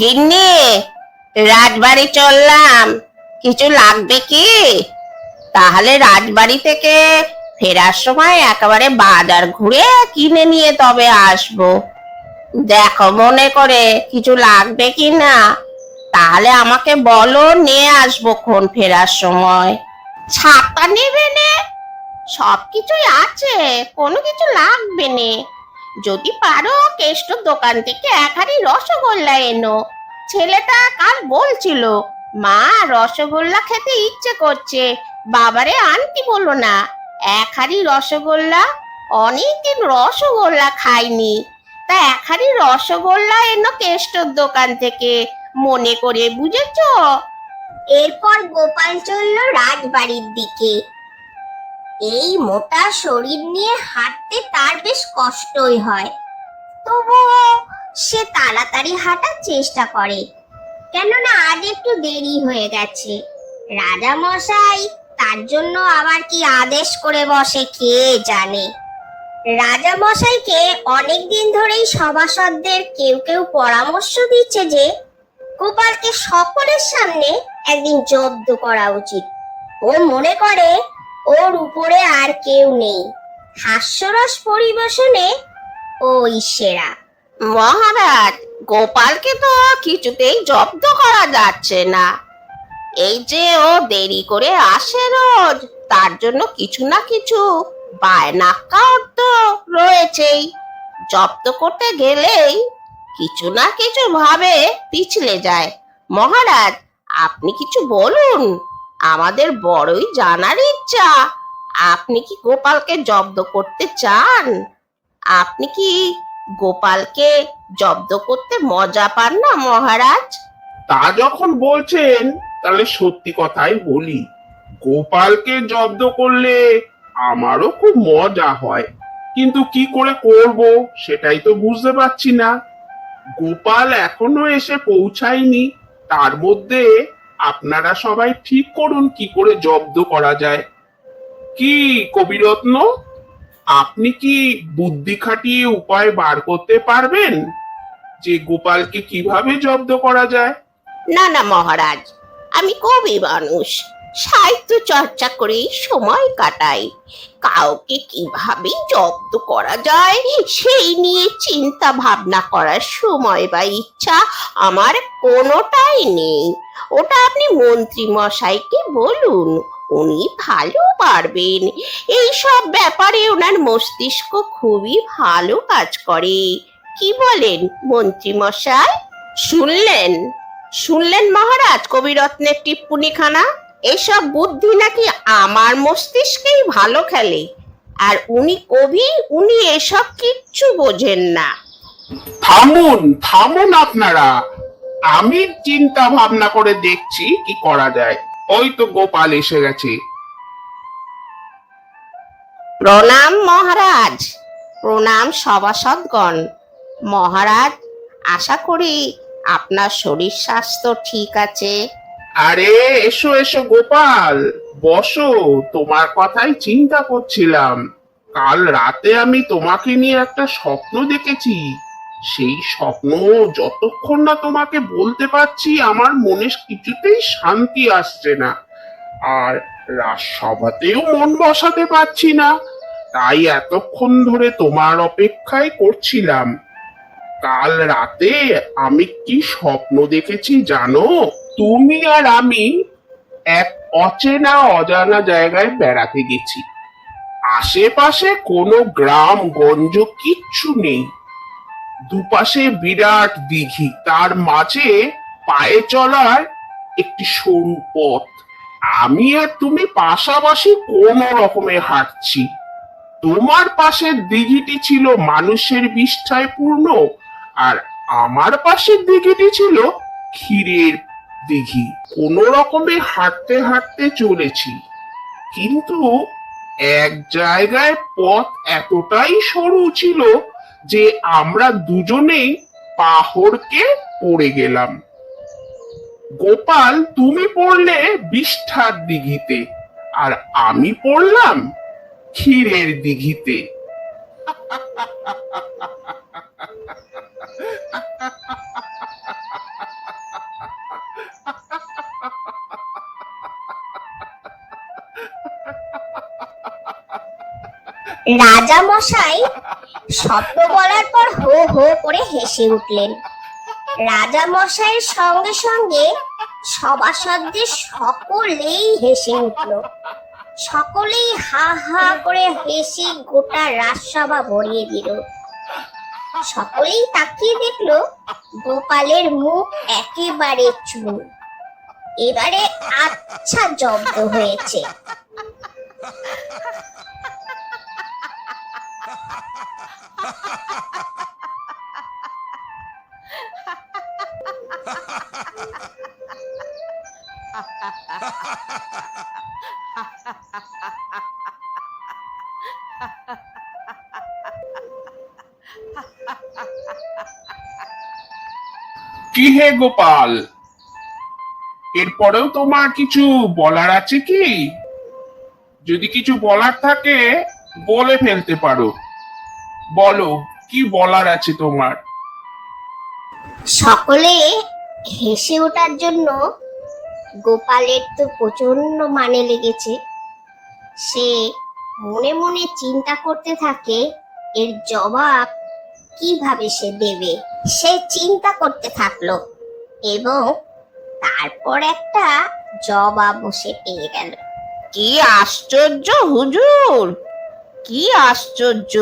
গিন্নি, রাজবাড়ি চললাম। কিছু লাগবে কি? তাহলে রাজবাড়ি থেকে ফেরার সময় একেবারে বাজার ঘুরে কিনে নিয়ে তবে আসব। দেখো মনে করে কিছু লাগবে কি না? তাহলে আমাকে বলো, নিয়ে আসব খন ফেরার সময়। ছাতা নেবে সব কিছুই আছে, কোনো কিছু লাগবে নে। যদি পারো কেষ্টর দোকান থেকে এক হাড়ি রসগোল্লা এনো। ছেলেটা কাল বলছিল, মা, রসগোল্লা খেতে ইচ্ছে করছে। বাবারে আনতি বলো না এক হাড়ি রসগোল্লা, অনেকদিন রসগোল্লা খাইনি। তা এক হাড়ি রসগোল্লা এনো কেষ্টর দোকান থেকে, মনে করে বুঝেছ? এরপর গোপাল চলল রাজবাড়ির দিকে। এই মোটা শরীর নিয়ে হাঁটতে তার বেশ কষ্টই হয়। তবুও সে তাড়াতাড়ি হাঁটার চেষ্টা করে। কেননা আজ একটু দেরি হয়ে গেছে। রাজা মশাই তার জন্য আবার কি আদেশ করে বসে কে জানে? রাজা মশাইকে অনেকদিন ধরেই সভাসদদের কেউ কেউ পরামর্শ দিচ্ছে যে, গোপালকে সকলের সামনে একদিন জব্দ করা উচিত। ও মনে করে ওর উপরে আর কেউ নেই। হাস্যরস পরিবেশনে ওই সেরা মহারাজ, গোপালকে তো কিছুতেই জব্দ করা যাচ্ছে না। এই যে ও দেরি করে আসে রোজ, তার জন্য কিছু না কিছু বায়নাক্কাও তো রয়েছেই। জব্দ করতে গেলেই কিছু না কিছু ভাবে পিছলে যায়। মহারাজ, আপনি কিছু বলুন। আমাদের বড়ই জানার ইচ্ছা। আপনি কি গোপালকে জব্দ করতে চান? আপনি কি গোপালকে জব্দ করতে মজা পান না, মহারাজ? তা যখন বলছেন, তাহলে সত্যি কথাই বলি, গোপালকে জব্দ করলে আমারও খুব মজা হয়। কিন্তু কি করে করব, সেটাই তো বুঝতে পারছি না। গোপাল এখনও এসে পৌঁছায়নি, তার মধ্যে আপনারা সবাই ঠিক করুন কি করে জব্দ করা যায়। কি কবিরত্ন? আপনি কি বুদ্ধি খাটিয়ে উপায় বার করতে পারবেন যে গোপালকে কীভাবে জব্দ করা যায়? না না, মহারাজ, আমি কবি মানুষ। সাহিত্য চর্চা করেই সময় কাটাই কাউকে কীভাবে জব্দ করা যায়, সেই নিয়ে চিন্তা ভাবনা করার সময় বা ইচ্ছা আমার কোনোটাই নেই। ওটা আপনি মন্ত্রী মশাইকে বলুন, উনি ভালো পারবেন। এই সব ব্যাপারে ওনার মস্তিষ্ক খুবই ভালো কাজ করে। কি বলেন মন্ত্রী মশাই শুনলেন? শুনলেন মহারাজ, কবিরত্নের টিপ্পনিখানা এসব বুদ্ধি নাকি আমার মস্তিষ্কেই ভালো খেলে? আর উনি কবি উনি এসব কিচ্ছু বোঝেন না। থামুন থামুন আপনারা। আমি চিন্তা ভাবনা করে দেখছি কি করা যায়। ওই তো গোপাল এসে গেছে। প্রণাম মহারাজ। প্রণাম সভাসদগণ। মহারাজ আশা করি আপনার শরীর স্বাস্থ্য ঠিক আছে। আরে, এসো এসো, গোপাল। বসো, তোমার কথাই চিন্তা করছিলাম। কাল রাতে আমি তোমাকে নিয়ে একটা স্বপ্ন দেখেছি। সেই স্বপ্ন যতক্ষণ না তোমাকে বলতে পারছি, আমার মনে কিছুতেই শান্তি আসছে না। আর রাজসভাতেও মন বসাতে পারছি না। তাই এতক্ষণ ধরে তোমার অপেক্ষায় করছিলাম। কাল রাতে আমি কি স্বপ্ন দেখেছি জানো? তুমি আর আমি এক অচেনা, অজানা জায়গায় বেড়াতে গেছি। আশেপাশে কোনো গ্রাম, গঞ্জ কিচ্ছু নেই। দুপাশে বিরাট দিঘি, তার মাঝে পায়ে চলার একটি সরু পথ। আমি আর তুমি পাশাপাশি কোনো রকমে হাঁটছি। তোমার পাশের দিঘিটি ছিল মানুষের বিষ্ঠায় পূর্ণ আর আমার পাশের দিঘিটি ছিল ক্ষীরের দিঘি কোন রকমে হাঁটতে হাঁটতে চলেছি। কিন্তু এক জায়গায় পথ এতটাই সরু ছিল যে আমরা দুজনেই পাহড়কে পড়ে গেলাম। গোপাল, তুমি পড়লে বিষ্ঠার দিঘিতে, আর আমি পড়লাম ক্ষীরের দিঘিতে। রাজা মশাই শব্দ বলার পর হো হো করে হেসে উঠলেন। রাজা মশাইয়ের সঙ্গে সঙ্গে সভাসদদের সকলেই হেসে উঠল। সকলেই হা হা করে হেসে গোটা রাজসভা ভরিয়ে দিল। সকলেই তাকিয়ে দেখল গোপালের মুখ একেবারে চুল এবারে আচ্ছা জব্দ হয়েছে। কি হে গোপাল? এরপরেও তোমার কিছু বলার আছে কি? যদি কিছু বলার থাকে, বলে ফেলতে পারো। বলো কি বলার আছে তোমার? সকলে হেসে ওঠার জন্য গোপালের তো প্রচণ্ড মানে লেগেছে। সে মনে মনে চিন্তা করতে থাকে এর জবাব কীভাবে সে দেবে? সে চিন্তা করতে থাকল এবং তারপর একটা জবাবও সে পেয়ে গেল। কি আশ্চর্য হুজুর! কি আশ্চর্য!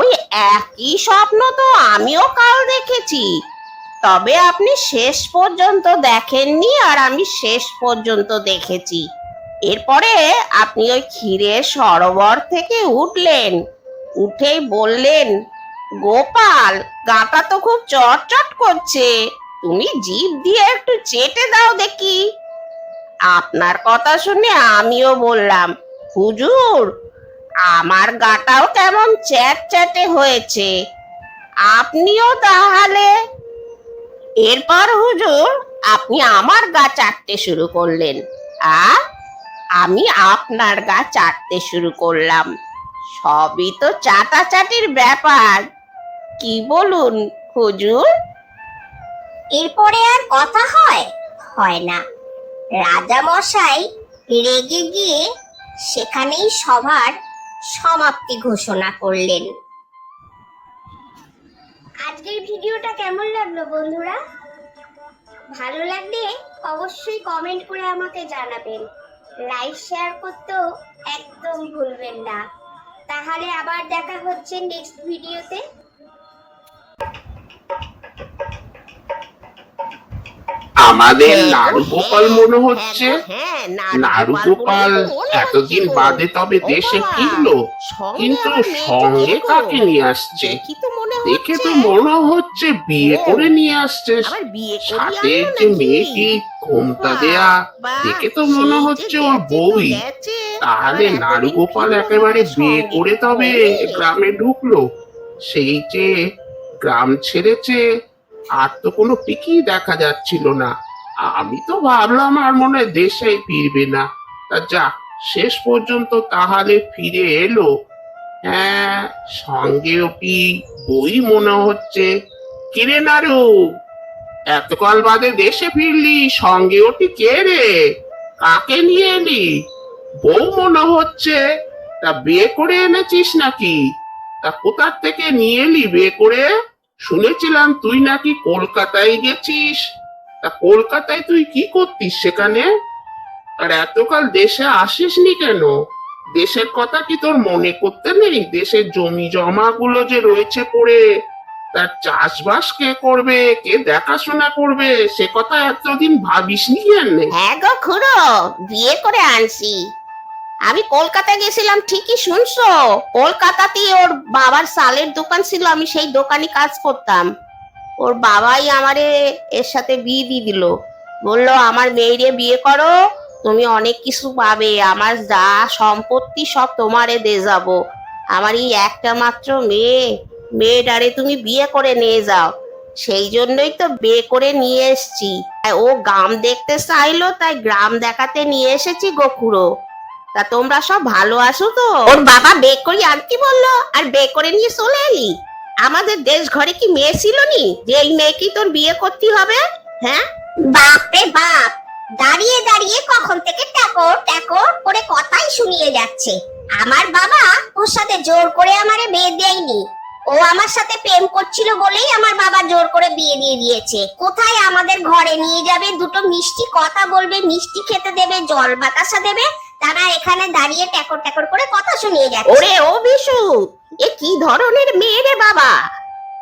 ওই একই স্বপ্ন তো আমিও কাল দেখেছি। তবে আপনি শেষ পর্যন্ত দেখেননি আর আমি শেষ পর্যন্ত দেখেছি। এরপরে আপনি ওই ক্ষীরে সরোবর থেকে উঠলেন। উঠেই বললেন, গোপাল, গাটা তো খুব চটচট করছে। তুমি জিভ দিয়ে একটু চেটে দাও দেখি। আপনার কথা শুনে আমিও বললাম, হুজুর আমার গাটাও কেমন চ্যাট চ্যাটে হয়েছে। আপনিও তাহলে। এরপর হুজুর, আপনি আমার গা চাটতে শুরু করলেন। আর আমি আপনার গা চাটতে শুরু করলাম। সবই তো চাটাচাটির ব্যাপার। কি বলুন হুজুর? এরপরে আর কথা হয়? হয় না। রাজা মশাই রেগে গিয়ে সেখানেই সভার সমাপ্তি ঘোষণা করলেন। আজকের ভিডিওটা কেমন লাগল বন্ধুরা? ভালো লাগলে অবশ্যই কমেন্ট করে আমাকে জানাবেন। লাইক শেয়ার করতেও একদম ভুলবেন না। তাহলে আবার দেখা হচ্ছে নেক্সট ভিডিওতে। আমাদের হ্যাঁ গো, নাড়ু গোপাল হ্যাঁ, মনে হ্যাঁ হচ্ছে গো, হ্যাঁ, নাড়ু গোপাল এতদিন বাদে তবে দেশে ফিরলো কিন্তু সঙ্গে কাকে নিয়ে আসছে? দেখি তো মনে হচ্ছে। বিয়ে করে নিয়ে আসছে। সাথে যে মেয়েটি ঘোমটা দেয়া দেখে তো মনে হচ্ছে ওর বউই। তাহলে আবার নাড়ু গোপাল একেবারে বিয়ে করে তবে গ্রামে ঢুকলো। সেই যে গ্রাম ছেড়েছে আর তো কোনো পিকই দেখা যাচ্ছিল না। আমি তো ভাবলাম আর মনে দেশে ফিরবে না। তা যা, শেষ পর্যন্ত তাহলে ফিরে এলো। হ্যাঁ সঙ্গে ওটি বই মনে হচ্ছে? কিরে নাড়ু এতকাল বাদে দেশে ফিরলি সঙ্গে ওটি কে রে? কাকে নিয়ে এলি? বউ মনে হচ্ছে, তা বিয়ে করে এনেছিস নাকি? তা কোথার থেকে নিয়ে এলি বিয়ে করে? শুনেছিলাম তুই নাকি কলকাতায় গেছিস। তা কলকাতায় তুই কি করতিস সেখানে? আর এতকাল দেশে আসিসনি কেন? দেশের কথা কি তোর মনে করতে নেই? দেশের জমি জমা গুলো যে রয়েছে পড়ে, তার চাষবাস কে করবে? কে দেখাশোনা করবে? সে কথা এতদিন ভাবিসনি কেন? হ্যাঁ গো খুড়ো, বিয়ে করে আনছি। আমি কলকাতা গেছিলাম, ঠিকই শুনছো। কলকাতাতেই ওর বাবার সালের দোকান ছিল, আমি সেই দোকানে কাজ করতাম। ওর বাবাই আমারে এর সাথে বিয়ে দিয়ে দিল। বলল আমার মেয়েরে বিয়ে করো তুমি অনেক কিছু পাবে আমার যা সম্পত্তি সব তোমারে দে যাব। আমার এই একটা মাত্র মেয়ে মেয়েটারে তুমি বিয়ে করে নিয়ে যাও। সেই জন্যই তো বিয়ে করে নিয়ে এসছি। ও গ্রাম দেখতে চাইলো তাই গ্রাম দেখাতে নিয়ে এসেছি গোকুড়ো তা তোমরা সব ভালো আছো তো? ওর বাবা বে করে আনতে বলল? আর বে করে নিয়ে চলে এলি? আমাদের দেশ ঘরে কি মেয়ে ছিল নি যে এই মেয়েকেই তোর বিয়ে করতে হবে? হ্যাঁ? বাপ রে বাপ দাঁড়িয়ে দাঁড়িয়ে কখন থেকে ট্যাকর ট্যাকর করে কথাই শুনিয়ে যাচ্ছে। আমার বাবা ওর সাথে সাথে জোর করে আমারে বিয়ে দেয়নি। ও আমার সাথে প্রেম করছিল বলেই আমার বাবা জোর করে বিয়ে দিয়ে দিয়েছে। কোথায় আমাদের ঘরে নিয়ে যাবে দুটো মিষ্টি কথা বলবে মিষ্টি খেতে দেবে জল বাতাসা দেবে তারা এখানে দাঁড়িয়ে ট্যাকর ট্যাকর করে কথা শুনিয়ে যাচ্ছে। ওরে ও বিশু এ কি ধরনের মেয়ে রে বাবা?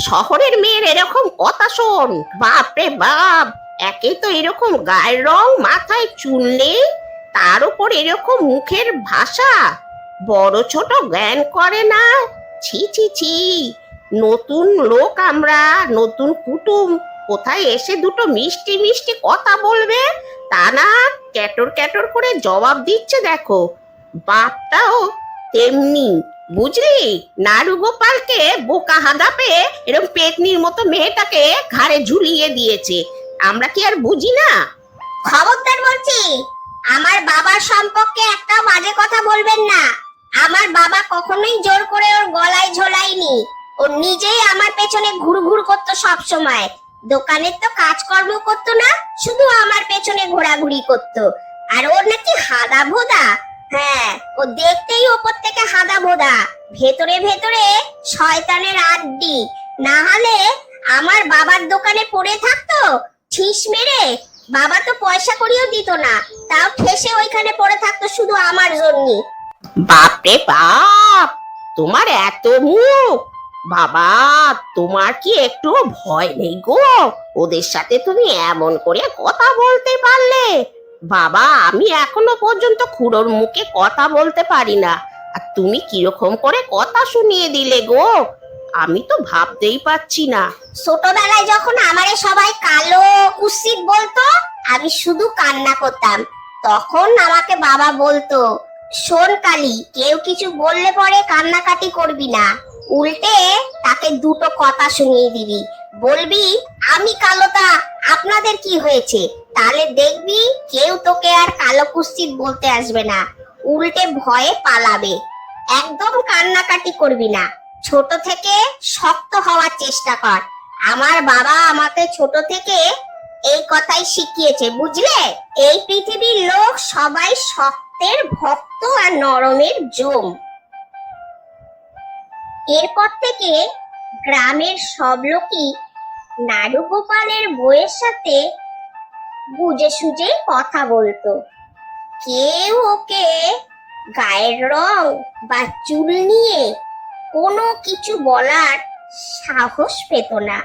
শহরের মেয়ের এরকম কথা শোন বাপ রে বাপ, একে তো এরকম গায়ের রং, মাথায় চুল নেই, তার উপর এরকম মুখের ভাষা। বড় ছোট জ্ঞান করে না? ছি ছি ছি। নতুন লোক আমরা, নতুন কুটুম। কোথায় এসে দুটো মিষ্টি মিষ্টি কথা বলবে? তা না, ক্যাটর ক্যাটর করে জবাব দিচ্ছে দেখো। বাপটাও তেমনি। বুঝলি? নাড়ু গোপালকে বোকা হাগা পেয়ে এরকম পেতনির মতো মেয়েটাকে ঘাড়ে ঝুলিয়ে দিয়েছে। আমরা কি আর বুঝি না? খবরদার বলছি, আমার বাবার সম্পর্কে একটা বাজে কথা বলবেন না। আমার বাবা কখনোই জোর করে ওর গলায় ঝোলায়নি। ও নিজেই আমার পেছনে ঘুর ঘুর করতো সব সময় দোকানের তো কাজকর্ম করতো না, শুধু আমার পেছনে ঘোরাঘুরি করতো। আর ওর নাকি হাদা ভোদা হ্যাঁ। ও দেখতেই ওপর থেকে হাদা ভোদা। ভেতরে ভেতরে শয়তানের আড্ডি। না হলে আমার বাবার দোকানে পড়ে থাকতো ঠিস মেরে। বাবা তো পয়সা করিও দিত না তাও ঠেসে ওইখানে পড়ে থাকতো শুধু আমার জন্য। বাপ রে বাপ তোমার এত মুখ। বাবা তোমার কি একটু ভয় নেই গো? ওদের সাথে তুমি এমন করে কথা বলতে পারলে? বাবা, আমি এখনও পর্যন্ত খুড়োর মুখে কথা বলতে পারি না। আর তুমি কীরকম করে কথা শুনিয়ে দিলে গো? আমি তো ভাবতেই পারছি না। ছোটবেলায় যখন আমারে সবাই কালো কুৎসিত বলতো, আমি শুধু কান্না করতাম। তখন আমাকে বাবা বলতো, শোন কালি, কেউ কিছু বললে পরে কান্নাকাটি করবি না। উল্টে তাকে দুটো কথা শুনিয়ে দিবি। বলবি, আমি কালোটা, আপনাদের কি হয়েছে? তাহলে দেখবি কেউ তোকে আর কালো কুৎসিত বলতে আসবে না। উল্টে ভয়ে পালাবে। একদম কান্নাকাটি করবি না। ছোট থেকে শক্ত হওয়ার চেষ্টা কর। আমার বাবা আমাকে ছোট থেকে এই কথাই শিখিয়েছে, বুঝলে? এই পৃথিবীর লোক সবাই শক্তের ভক্ত আর নরমের জম। এরপর থেকে গ্রামের সব লোকই নাড়ু গোপালের বইয়ের সাথে বুঝে সুঝে কথা বলতো। কেউ ওকে গায়ের রং বা চুল নিয়ে কোনো কিছু বলার সাহস পেত না।